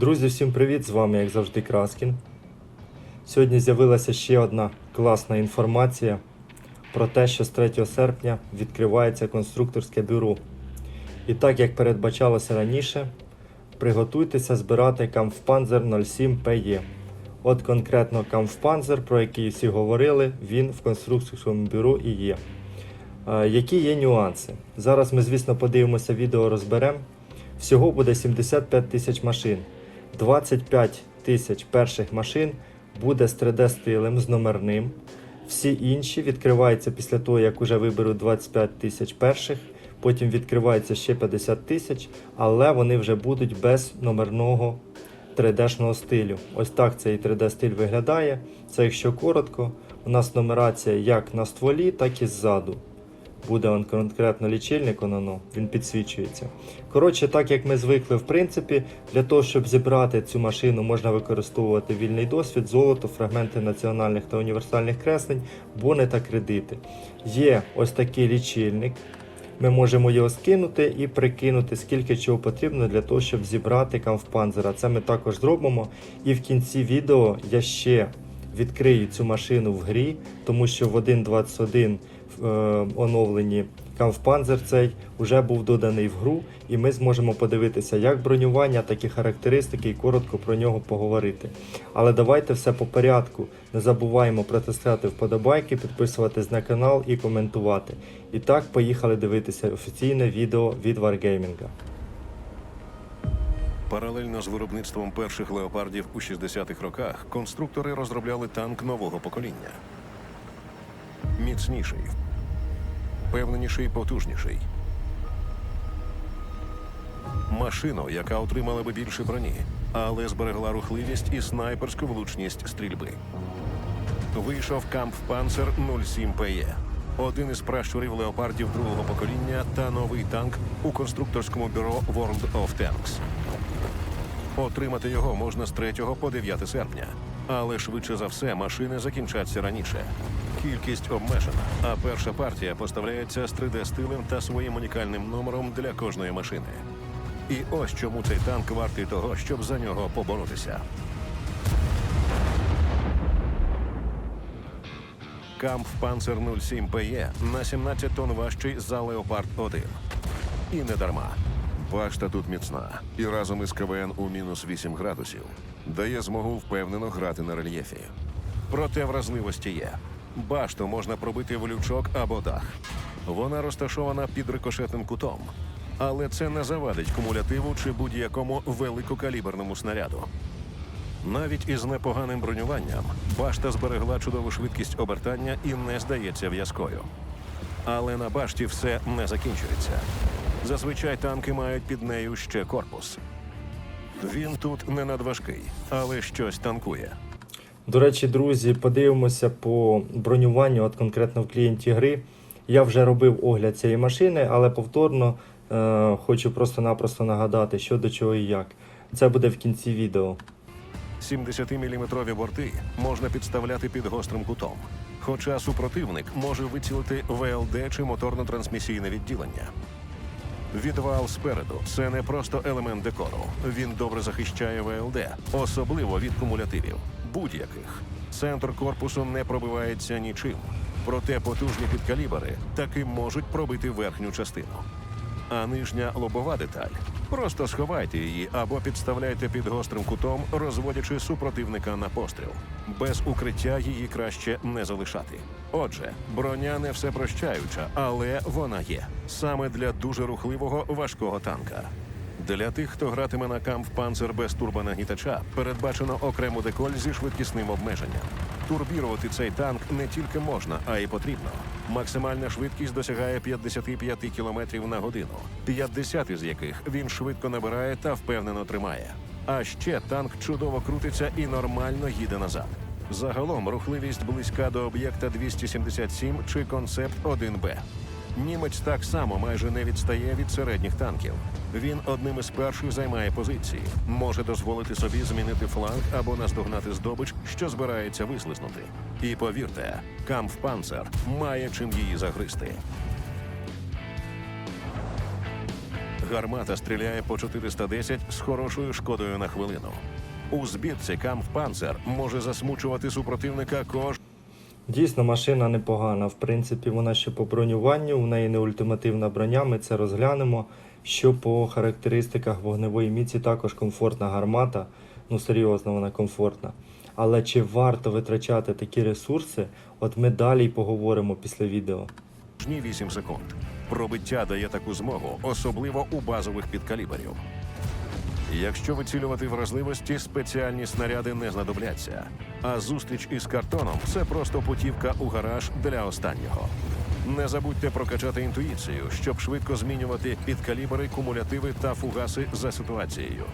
Друзі, всім привіт! З вами, як завжди, Краскін. Сьогодні з'явилася ще одна класна інформація про те, що з 3 серпня відкривається конструкторське бюро. І так як передбачалося раніше, приготуйтеся збирати Kampfpanzer 07 PE. От конкретно Kampfpanzer, про який всі говорили, він в конструкторському бюро і є. Е, Які є нюанси? Зараз ми, звісно, подивимося відео, розберемо. Всього буде 75 тисяч машин. 25 тисяч перших машин буде з 3D-стилем, з номерним. Всі інші відкриваються після того, як вже виберуть 25 тисяч перших. Потім відкривається ще 50 тисяч, але вони вже будуть без номерного 3D-шного стилю. Ось так цей 3D-стиль виглядає. Це якщо коротко, у нас нумерація як на стволі, так і ззаду. Буде он конкретно лічильник, он, оно, він підсвічується. Коротше, так як ми звикли, в принципі, для того, щоб зібрати цю машину, можна використовувати вільний досвід, золото, фрагменти національних та універсальних креслень, бони та кредити. Є ось такий лічильник. Ми можемо його скинути і прикинути, скільки чого потрібно для того, щоб зібрати камфпанзера. Це ми також зробимо. І в кінці відео я ще відкрию цю машину в грі, тому що в 1.21 е, оновленні камфпанзер цей вже був доданий в гру, і ми зможемо подивитися як бронювання, так і характеристики, і коротко про нього поговорити. Але давайте все по порядку. Не забуваємо протискати вподобайки, підписуватись на канал і коментувати. І так, поїхали дивитися офіційне відео від Wargaming. Паралельно з виробництвом перших леопардів у 60-х роках конструктори розробляли танк нового покоління. Міцніший, впевненіший, потужніший. Машину, яка отримала би більше броні, але зберегла рухливість і снайперську влучність стрільби. Вийшов Kampfpanzer 07 PE. Один із пращурів леопардів другого покоління та новий танк у конструкторському бюро World of Tanks. Отримати його можна з 3 по 9 серпня. Але швидше за все машини закінчаться раніше. Кількість обмежена, а перша партія поставляється з 3D-стилем та своїм унікальним номером для кожної машини. І ось чому цей танк вартий того, щоб за нього поборотися. Камп Панцер 07 PE на 17 тонн важчий за Леопард 1. І не дарма. Башта тут міцна, і разом із КВН у мінус 8 градусів дає змогу впевнено грати на рельєфі. Проте вразливості є. Башту можна пробити в лючок або дах. Вона розташована під рикошетним кутом. Але це не завадить кумулятиву чи будь-якому великокаліберному снаряду. Навіть із непоганим бронюванням башта зберегла чудову швидкість обертання і не здається в'язкою. Але на башті все не закінчується. Зазвичай танки мають під нею ще корпус. Він тут не надважкий, але щось танкує. До речі, друзі, подивимося по бронюванню, от конкретно в клієнті гри. Я вже робив огляд цієї машини, але повторно е, хочу просто-напросто нагадати, що до чого і як. Це буде в кінці відео. 70-мм борти можна підставляти під гострим кутом. Хоча супротивник може вицілити ВЛД чи моторно-трансмісійне відділення. Відвал спереду це не просто елемент декору. Він добре захищає ВЛД, особливо від кумулятивів. Будь-яких. Центр корпусу не пробивається нічим. Проте потужні підкалібери таки можуть пробити верхню частину. А нижня лобова деталь. Просто сховайте її або підставляйте під гострим кутом, розводячи супротивника на постріл. Без укриття її краще не залишати. Отже, броня не всепрощаюча, але вона є саме для дуже рухливого важкого танка. Для тих, хто гратиме на камп панцер без турбонагнітача, передбачено окрему деколь зі швидкісним обмеженням. Турбірувати цей танк не тільки можна, а й потрібно. Максимальна швидкість досягає 55 км на годину, 50 із яких він швидко набирає та впевнено тримає. А ще танк чудово крутиться і нормально їде назад. Загалом рухливість близька до об'єкта 277 чи концепт 1Б. Німець так само майже не відстає від середніх танків. Він одним із перших займає позиції, може дозволити собі змінити фланг або наздогнати здобич, що збирається вислизнути. І повірте, Кампфпанцер має чим її загризти. Гармата стріляє по 410 з хорошою шкодою на хвилину. У збірці Кампфпанцер може засмучувати супротивника кож. Дійсно, машина непогана. В принципі, вона ще по бронюванню, у неї не ультимативна броня, ми це розглянемо. Що по характеристиках вогневої міці також комфортна гармата, ну серйозно вона комфортна. Але чи варто витрачати такі ресурси? От ми далі й поговоримо після відео. Ні 8 секунд. Пробиття дає таку змогу, особливо у базових підкаліберів. Якщо вицілювати вразливості, спеціальні снаряди не знадобляться. А зустріч із картоном це просто путівка у гараж для останнього. Не забудьте прокачати інтуїцію, щоб швидко змінювати підкалібри, кумулятиви та фугаси за ситуацією.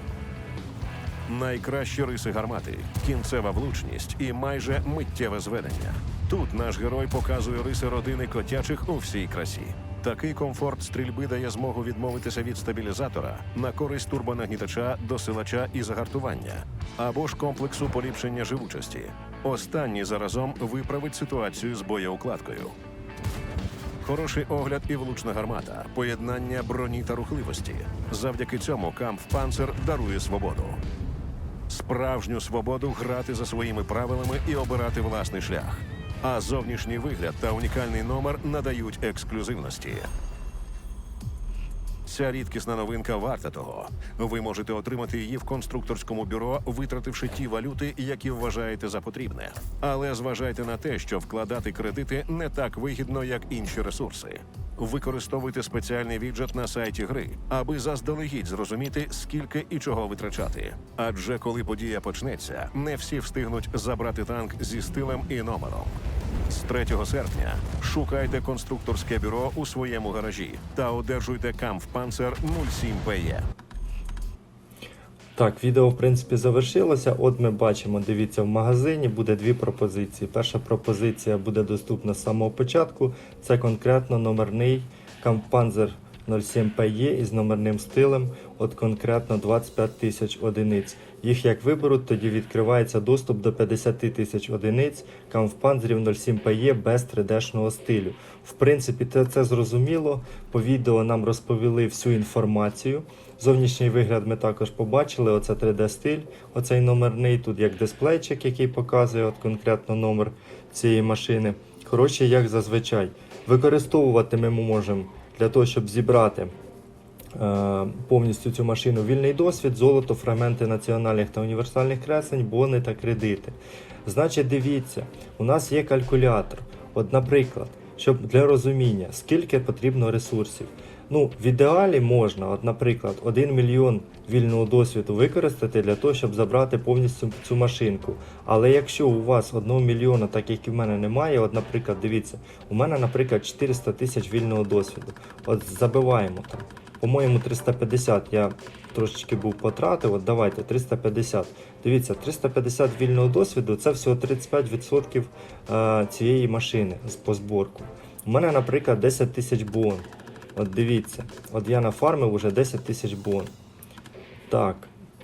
Найкращі риси гармати, кінцева влучність і майже миттєве зведення. Тут наш герой показує риси родини котячих у всій красі. Такий комфорт стрільби дає змогу відмовитися від стабілізатора на користь турбонагнітача, досилача і загартування, або ж комплексу поліпшення живучості. Останній заразом виправить ситуацію з боєукладкою. Хороший огляд і влучна гармата, поєднання броні та рухливості. Завдяки цьому Кампфпанцер дарує свободу. Справжню свободу грати за своїми правилами і обирати власний шлях. А зовнішній вигляд та унікальний номер надають ексклюзивності. Ця рідкісна новинка варта того. Ви можете отримати її в конструкторському бюро, витративши ті валюти, які вважаєте за потрібне. Але зважайте на те, що вкладати кредити не так вигідно, як інші ресурси. Використовуйте спеціальний віджет на сайті гри, аби заздалегідь зрозуміти, скільки і чого витрачати. Адже коли подія почнеться, не всі встигнуть забрати танк зі стилем і номером. З 3 серпня шукайте конструкторське бюро у своєму гаражі та одержуйте Кампфпанцер 07 PE. Так, відео в принципі завершилося. От ми бачимо, дивіться, в магазині буде дві пропозиції. Перша пропозиція буде доступна з самого початку. Це конкретно номерний Kampfpanzer 07 PE із номерним стилем. От конкретно 25 тисяч одиниць. Їх як виберуть, тоді відкривається доступ до 50 тисяч одиниць Kampfpanzerів 07 PE без 3D-шного стилю. В принципі, це, зрозуміло. По відео нам розповіли всю інформацію. Зовнішній вигляд ми також побачили. Оце 3D стиль, оцей номерний. Тут як дисплейчик, який показує от конкретно номер цієї машини. Коротше, як зазвичай. Використовувати ми можемо для того, щоб зібрати повністю цю машину вільний досвід, золото, фрагменти національних та універсальних кресень, бони та кредити. Значить, дивіться, у нас є калькулятор. От, наприклад, щоб для розуміння, скільки потрібно ресурсів. Ну, в ідеалі можна, от, наприклад, 1 мільйон вільного досвіду використати для того, щоб забрати повністю цю машинку. Але якщо у вас 1 мільйона, так як і в мене немає, от, наприклад, дивіться, у мене, наприклад, 400 тисяч вільного досвіду. От забиваємо там. По-моєму, 350 я трошечки був потратив. От давайте 350. Дивіться, 350 вільного досвіду це всього 35% е, цієї машини по зборку. У мене, наприклад, 10 тисяч бон. От дивіться, от я нафармив уже 10 тисяч бон. Так,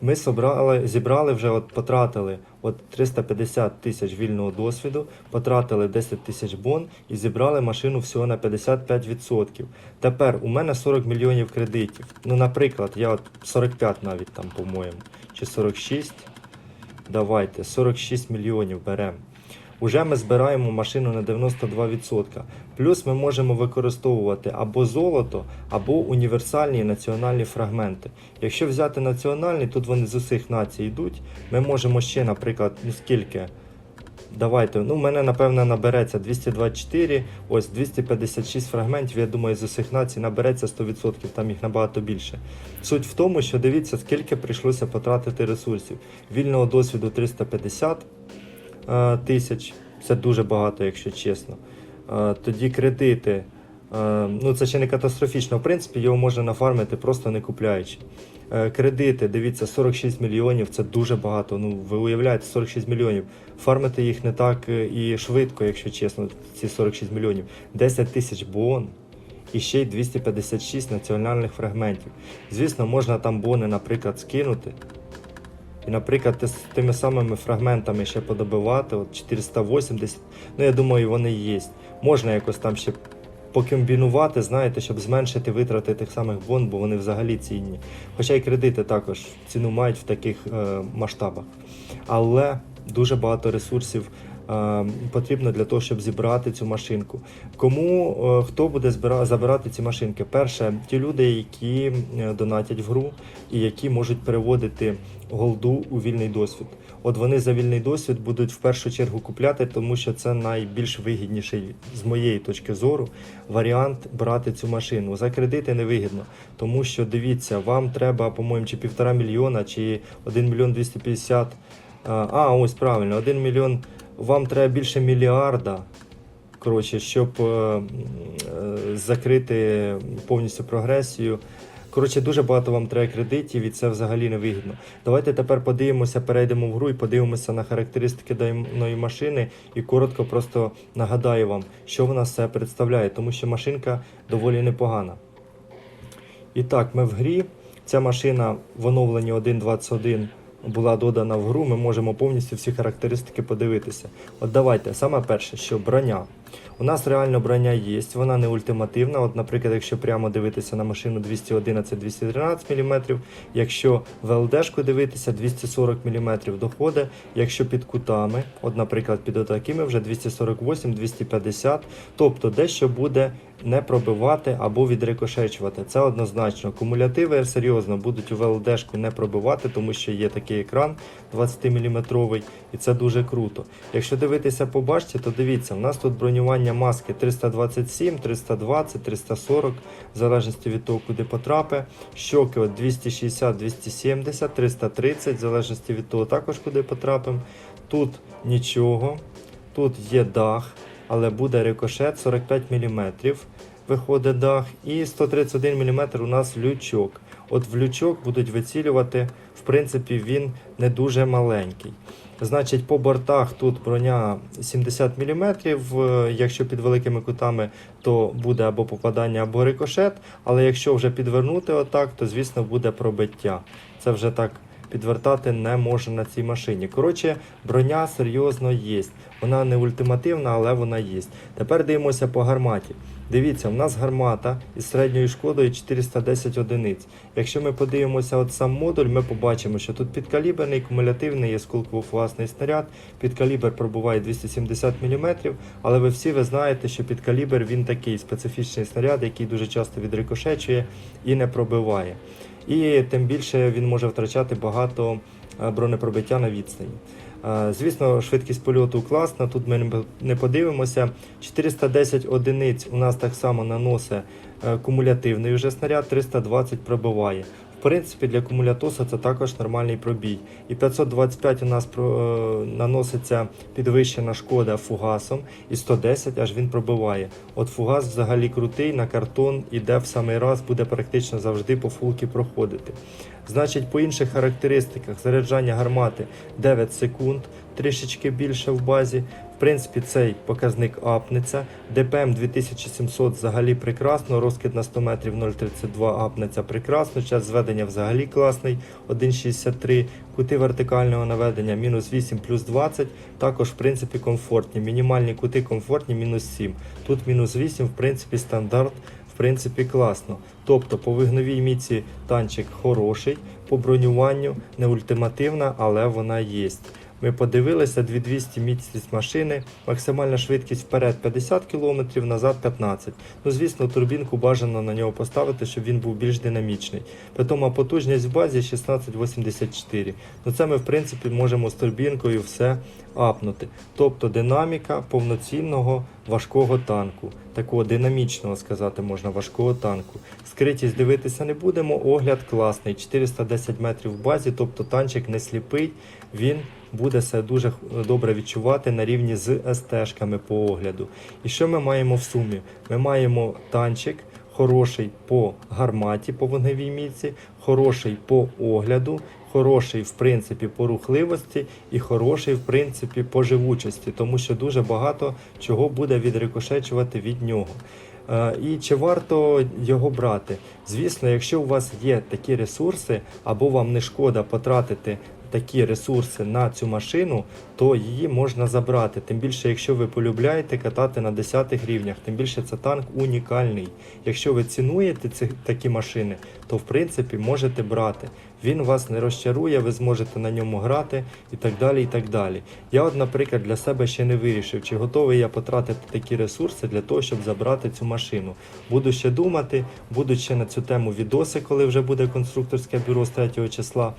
ми собрали, зібрали вже, от потратили от 350 тисяч вільного досвіду, потратили 10 тисяч бон і зібрали машину всього на 55%. Тепер у мене 40 мільйонів кредитів. Ну, наприклад, я от 45 навіть там, по-моєму, чи 46. Давайте, 46 мільйонів беремо. Уже ми збираємо машину на 92%. Плюс ми можемо використовувати або золото, або універсальні національні фрагменти. Якщо взяти національні, тут вони з усіх націй йдуть. Ми можемо ще, наприклад, ну скільки. Давайте, ну, в мене напевно набереться 224, ось 256 фрагментів. Я думаю, з усіх націй набереться 100%, там їх набагато більше. Суть в тому, що дивіться, скільки прийшлося потратити ресурсів. Вільного досвіду 350 е, тисяч, це дуже багато, якщо чесно. Е, Тоді кредити. е, Ну, це ще не катастрофічно. В принципі, його можна нафармити, просто не купляючи. Е, Кредити, дивіться, 46 мільйонів це дуже багато. Ну, ви уявляєте, 46 мільйонів. Фармити їх не так е, і швидко, якщо чесно, ці 46 мільйонів. 10 тисяч бон і ще й 256 національних фрагментів. Звісно, можна там бони, наприклад, скинути. І, наприклад, з тими самими фрагментами ще подобивати, от 480, ну я думаю, вони є. Можна якось там ще покомбінувати, знаєте, щоб зменшити витрати тих самих бонд, бо вони взагалі цінні. Хоча й кредити також ціну мають в таких е, масштабах. Але дуже багато ресурсів е, потрібно для того, щоб зібрати цю машинку. Кому е, хто буде збира, забирати ці машинки? Перше, ті люди, які е, донатять в гру і які можуть переводити голду у вільний досвід. От вони за вільний досвід будуть в першу чергу купляти, тому що це найбільш вигідніший з моєї точки зору варіант брати цю машину. За кредити невигідно, тому що дивіться, вам треба, по-моєму, чи півтора мільйона, чи 1 мільйон 250. А, А, ось правильно, 1 мільйон. Вам треба більше мільярда. Коротше, щоб е, е, закрити повністю прогресію. Коротше, дуже багато вам треба кредитів, і це взагалі не вигідно. Давайте тепер подивимося, перейдемо в гру і подивимося на характеристики даної машини. І коротко просто нагадаю вам, що вона себе представляє, тому що машинка доволі непогана. І так, ми в грі. Ця машина в оновленні 1.21 була додана в гру. Ми можемо повністю всі характеристики подивитися. От давайте, саме перше, що броня. У нас реально броня є, вона не ультимативна. От, наприклад, якщо прямо дивитися на машину 211-213 мм, якщо в ЛДшку дивитися 240 мм доходить, якщо під кутами, от, наприклад, під отакими вже 248-250, тобто дещо буде не пробивати або відрикошечувати. Це однозначно. Кумулятиви серйозно будуть у ВЛДшку не пробивати, тому що є такий екран 20-мм, і це дуже круто. Якщо дивитися по башті, то дивіться, у нас тут бронювання маски 327, 320, 340, в залежності від того, куди потрапи. Щоки от 260, 270, 330, в залежності від того, також куди потрапимо. Тут нічого. Тут є дах, але буде рикошет 45 мм. Виходить дах, і 131 мм у нас лючок. От в лючок будуть вицілювати, в принципі, він не дуже маленький. Значить, по бортах тут броня 70 мм. Якщо під великими кутами, то буде або попадання, або рикошет. Але якщо вже підвернути отак, то звісно буде пробиття. Це вже так підвертати не може на цій машині. Коротше, броня серйозно є. Вона не ультимативна, але вона є. Тепер дивимося по гарматі. Дивіться, в нас гармата із середньою шкодою 410 одиниць. Якщо ми подивимося от сам модуль, ми побачимо, що тут підкаліберний, кумулятивний є скулково-фугасний снаряд. Підкалібер пробуває 270 мм, але ви всі ви знаєте, що підкалібер він такий специфічний снаряд, який дуже часто відрикошечує і не пробиває. І тим більше він може втрачати багато е, бронепробиття на відстані. Е, Звісно, швидкість польоту класна, тут ми не- подивимося. 410 одиниць у нас так само наносить е, кумулятивний вже снаряд, 320 пробиває. Принципі, для кумулятоса це також нормальний пробій. І 525 у нас про, е, наноситься підвищена шкода фугасом, і 110 аж він пробиває. От фугас взагалі крутий, на картон іде в самий раз, буде практично завжди по фулки проходити. Значить, по інших характеристиках заряджання гармати 9 секунд, трішечки більше в базі. Принципі, цей показник апнеться. ДПМ 2700 взагалі прекрасно, розкид на 100 метрів 0,32 апнеться прекрасно, час зведення взагалі класний 1,63, кути вертикального наведення мінус 8 плюс 20, також в принципі комфортні. Мінімальні кути комфортні мінус 7. Тут мінус 8, в принципі, стандарт в принципі класно. Тобто по вигновій міці танчик хороший, по бронюванню не ультимативна, але вона є. Ми подивилися 2200 міцність машини, максимальна швидкість вперед 50 км, назад 15 Ну, звісно, турбінку бажано на нього поставити, щоб він був більш динамічний. Питома потужність в базі 1684. Ну це ми в принципі можемо з турбінкою все апнути. Тобто динаміка повноцінного важкого танку, такого динамічного сказати можна важкого танку. Скритість дивитися не будемо. Огляд класний, 410 метрів в базі, тобто танчик не сліпий, він буде себе дуже добре відчувати на рівні з СТ-шками по огляду. І що ми маємо в сумі? Ми маємо танчик. Хороший по гарматі, по вогневій міці, хороший по огляду, хороший в принципі по рухливості і хороший в принципі по живучості, тому що дуже багато чого буде відрикошечувати від нього. Е, І чи варто його брати? Звісно, якщо у вас є такі ресурси, або вам не шкода потратити такі ресурси на цю машину, то її можна забрати. Тим більше, якщо ви полюбляєте катати на 10 рівнях, тим більше це танк унікальний. Якщо ви цінуєте ці такі машини, то в принципі можете брати. Він вас не розчарує, ви зможете на ньому грати і так далі. і так далі. Я, от, наприклад, для себе ще не вирішив, чи готовий я потратити такі ресурси для того, щоб забрати цю машину. Буду ще думати, будуть ще на цю тему відоси, коли вже буде конструкторське бюро з 3 числа.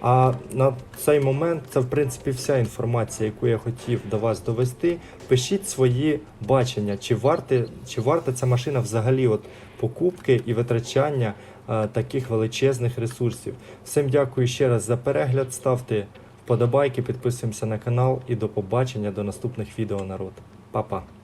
А на цей момент це в принципі вся інформація, яку я хотів до вас довести. Пишіть свої бачення, чи варти, чи варта ця машина взагалі от покупки і витрачання е, таких величезних ресурсів. Всім дякую ще раз за перегляд. Ставте вподобайки, підписуємося на канал і до побачення до наступних відео народ. Па-па!